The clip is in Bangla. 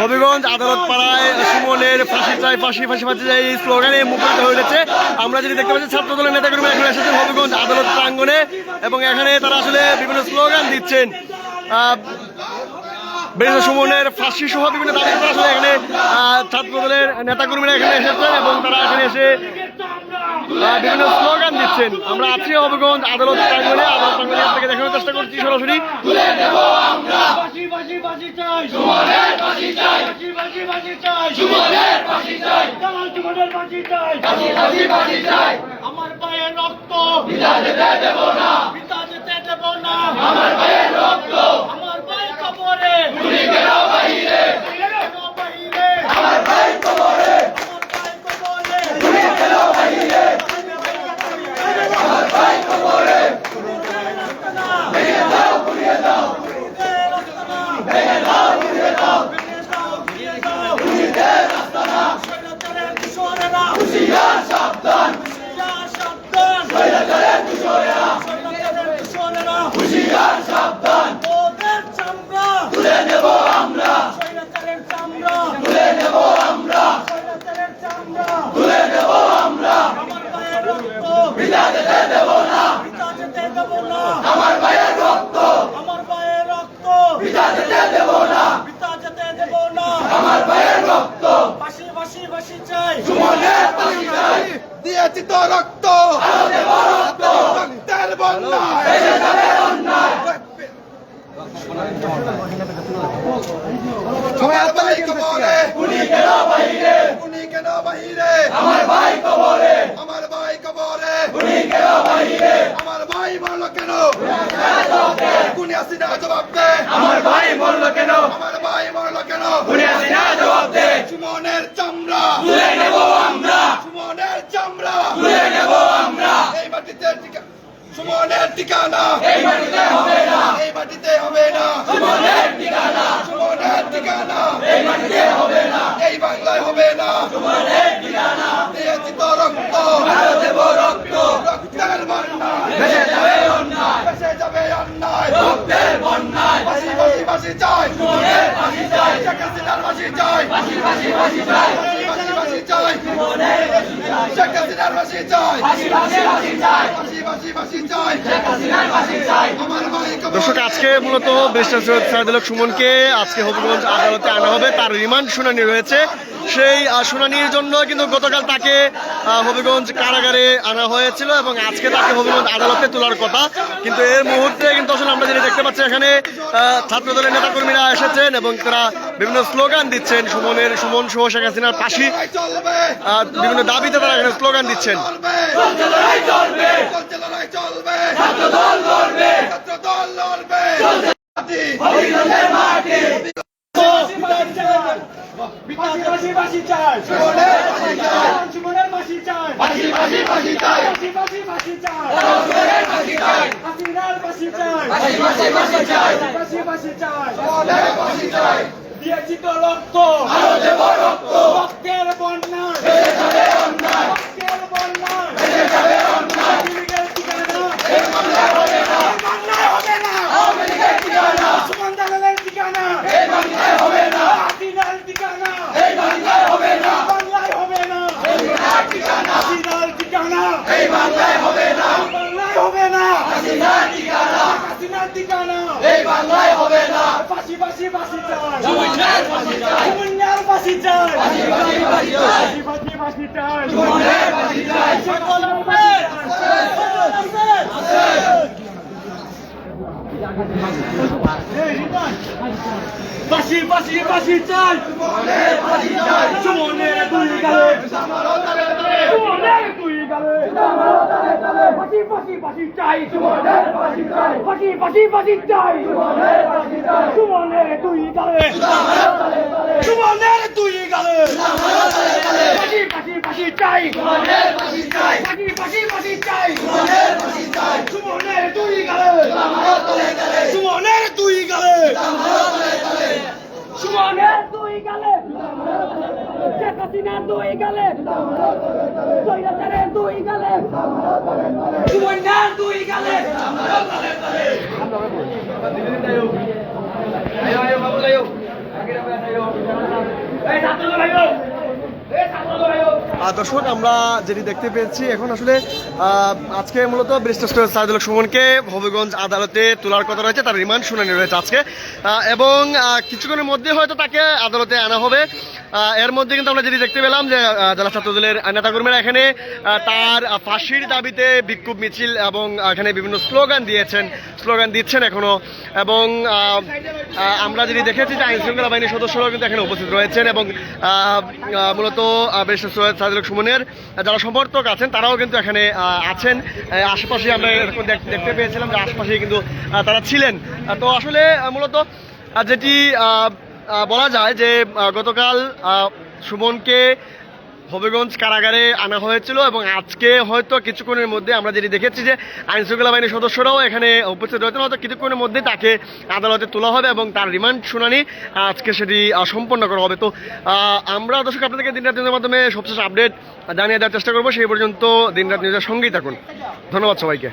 হবিগঞ্জ আদালত পাড়ায় সুমনের ফাঁসি চাই ফাঁসি ফাঁসি ফাঁসি চাই এই স্লোগানে মুখরিত হয়ে উঠেছে। আমরা যদি দেখতে পাচ্ছি ছাত্র দলের নেতাকর্মী এখানে এসেছেন হবিগঞ্জ আদালত প্রাঙ্গণে এবং এখানে তারা আসলে বিভিন্ন স্লোগান দিচ্ছেন। বেরিয়ে সুমনের ফাঁসি সহ বিভিন্ন দাবি আসলে এখানে ছাত্র দলের নেতাকর্মীরা এখানে এসেছেন এবং তারা এখানে এসে বিভিন্ন স্লোগান দিচ্ছেন। আমরা আছি হবিগঞ্জ আদালত প্রাঙ্গণে আদালত প্রাঙ্গণে আপনাকে দেখানোর চেষ্টা করছি সরাসরি। আমার পায়ে রক্ত। পিতা যেতে দেব না। আমার পায়ে রক্ত আমার ভাই কবরে গুলি কেন বাহিরে কেন বাহিরে আমার ভাই কবরে আমার ভাই কবরে গুলি কেন বাহিরে আমার ভাই কবরে ভেঙে দাও ঘুরিয়ে দাও ভেঙে দাও ঘুরিয়ে দাও ভেঙে দাও ঘুরিয়ে দাও ঘুরিয়ে রাস্তা না শৈলচরের কিশোরেরা হুশিয়ার সাবধান হুশিয়ার সাবধান শৈলচরের কিশোরেরা শৈলচরের কিশোরেরা হুশিয়ার সাবধান ওদের চামড়া তুলে নেব আমরা শৈলচরের চামড়া তুলে নেব আমরা শৈলচরের চামড়া তুলে নেব আমরা আমার পায়ের রক্ত পিতা যেতে দেব না পিতা যেতে দেব না আমার পায়ের রক্ত আমার পায়ের রক্ত পিতা যেতে দেব না পিতা যেতে দেব না আমার পায়ের রক্ত বাসি বাসি বাসি চাই সুমনের বাসি চাই দিয়েছি তো রক্ত। রক্তের বন্যা। কবরে উনি কেন বাহিরে? উনি কেন বাহিরে? আমার ভাই কবরে আমার ভাই কবরে উনি কেন বাহিরে আমার ভাই মরল কেন কুনি জবাব দে। আমার ভাই মরল কেন? আমার ভাই মরল কেন? উনি আসিনা জবাব দে। সুমনের চামড়া। তুলে নেব আমরা। সুমনের চামড়া। তুলে নেব আমরা। এই মাটিতে টিকা সুমনের ঠিকানা এই মাটিতে হবে না এই মাটিতে হবে না সুমনের ঠিকানা সুমনের ঠিকানা এই মাটিতে হবে না এই বাংলায় হবে না সুমনের ঠিকানা দিয়েছি তো রক্ত আরও দেব রক্ত রক্তের বন্যা ভেসে যাবে অন্যায় বেঁচে যাবে অন্যায় রক্তের বন্যায় বাসি বাসি বাসি চাই সুমনের ফাঁসি চাই শেখ হাসিনার বাসি চাই ফাঁসি ফাঁসি ফাঁসি চাই বাসি বাসি বাসি চাই সুমনের ফাঁসি চাই শেখ হাসিনার বাসি চাই ফাঁসি ফাঁসি ফাঁসি চাই বাসি বাসি বাসি চাই শেখ হাসিনার ফাঁসি চাই আমার দর্শক আজকে মূলত ব্যারিস্টার সৈয়দ সাইদুল সুমনকে আজকে হবিগঞ্জ আদালতে আনা হবে। তার রিমান্ড শুনানি রয়েছে। সেই শুনানির জন্য কিন্তু গতকাল তাকে আহ, হবিগঞ্জ কারাগারে আনা হয়েছিল এবং আজকে তাকে হবিগঞ্জ আদালতে তোলার কথা। কিন্তু এর মুহূর্তে কিন্তু আসলে আমরা যেটা দেখতে পাচ্ছি এখানে আহ, ছাত্র দলের নেতাকর্মীরা এসেছেন এবং তারা বিভিন্ন স্লোগান দিচ্ছেন। সুমনের সুমন সহ শেখ হাসিনার পাশি আহ, বিভিন্ন দাবিতে তারা এখানে স্লোগান দিচ্ছেন। ছাত্র দল বাসি বাসি বাসি চাই সুমনের বাসি চাই সুমনের বাসি চাই বাসি বাসি বাসি চাই বাসি বাসি বাসি চাই সুমনের বাসি চাই রক্তের যাবে অন্যায় রক্তের বন্যায় বেঁচে যাবে অন্যায় লীগের ঠিকানা এই বাংলায় হবে না বাংলায় হবে না আওয়ামী লীগের ঠিকানা সুমন দালালের ঠিকানা এই বাংলায় হবে না হাসিনার ঠিকানা এই বাংলায় হবে না বাংলায় হবে না হাসিনার ঠিকানা হাসিনার ঠিকানা এই বাংলায় হবে না বাংলায় হবে না হাসিনার ঠিকানা হাসিনার ঠিকানা এই বাংলায় হবে না ফাঁসি ফাঁসি ফাঁসি চাই সুমনের বাসি চাই সুমনের ফাঁসি চাই বাসি বাসি বাসি চাই ফাঁসি ফাঁসি ফাঁসি চাই সুমনের বাসি চাই সকল আসবে সকল আসবে ফাঁসি ফাঁসি ফাঁসি চাই। সুমনের বাসি চাই। সুমনের দুই গালে সুমনের দুই গালে ফাঁসি ফাঁসি ফাঁসি চাই সুমনের ফাঁসি চাই। ফাঁসি ফাঁসি ফাঁসি চাই। সুমনের ফাঁসি চাই। সুমনের দুই গালে। সুমনের গালে। ফাঁসি ফাঁসি ফাঁসি চাই। সুমনের চাই। ফাঁসি ফাঁসি ফাঁসি চাই। সুমনের বাসি চাই। সুমনের দুই গালে। তলে তলে সুমনের দুই গালে। তলে তলে সুমনের হাসিনার দুই গালে দুই গালে দুই গালে দর্শক, আমরা যেটি দেখতে পেয়েছি, এখন আসলে আজকে মূলত ব্রিস্টার সাইদুল সুমনকে হবিগঞ্জ আদালতে তোলার কথা রয়েছে, তার রিমান্ড শুনানি রয়েছে আজকে। এবং কিছুক্ষণের মধ্যে হয়তো তাকে আদালতে আনা হবে। এর মধ্যে কিন্তু আমরা যেটি দেখতে পেলাম যে জেলা ছাত্রদলের নেতাকর্মীরা এখানে তার ফাঁসির দাবিতে বিক্ষোভ মিছিল এবং এখানে বিভিন্ন স্লোগান দিয়েছেন, স্লোগান দিচ্ছেন এখনও। এবং আমরা যেটি দেখেছি যে আইন শৃঙ্খলা বাহিনীর সদস্যরাও কিন্তু এখানে উপস্থিত রয়েছেন এবং মূলত ব্যারিস্টার সৈয়দ সুমনের যারা সমর্থক আছেন, তারাও কিন্তু এখানে আছেন। আশেপাশে আমরা এরকম দেখতে পেয়েছিলাম যে আশেপাশেই কিন্তু তারা ছিলেন। তো আসলে মূলত যেটি বলা যায় যে গতকাল সুমনকে হবিগঞ্জ কারাগারে আনা হয়েছিল এবং আজকে হয়তো কিছুক্ষণের মধ্যে আমরা যেটি দেখেছি যে আইন শৃঙ্খলা বাহিনীর সদস্যরাও এখানে উপস্থিত রয়েছেন। হয়তো কিছুক্ষণের মধ্যে তাকে আদালতে তোলা হবে এবং তার রিমান্ড শুনানি আজকে সেটি সম্পন্ন করা হবে। তো আমরা দর্শক, আপনাদেরকে দিন রাত নিউজের মাধ্যমে সবশেষ আপডেট জানিয়ে দেওয়ার চেষ্টা করব। সেই পর্যন্ত দিন রাত নিউজের সঙ্গেই থাকুন। ধন্যবাদ সবাইকে।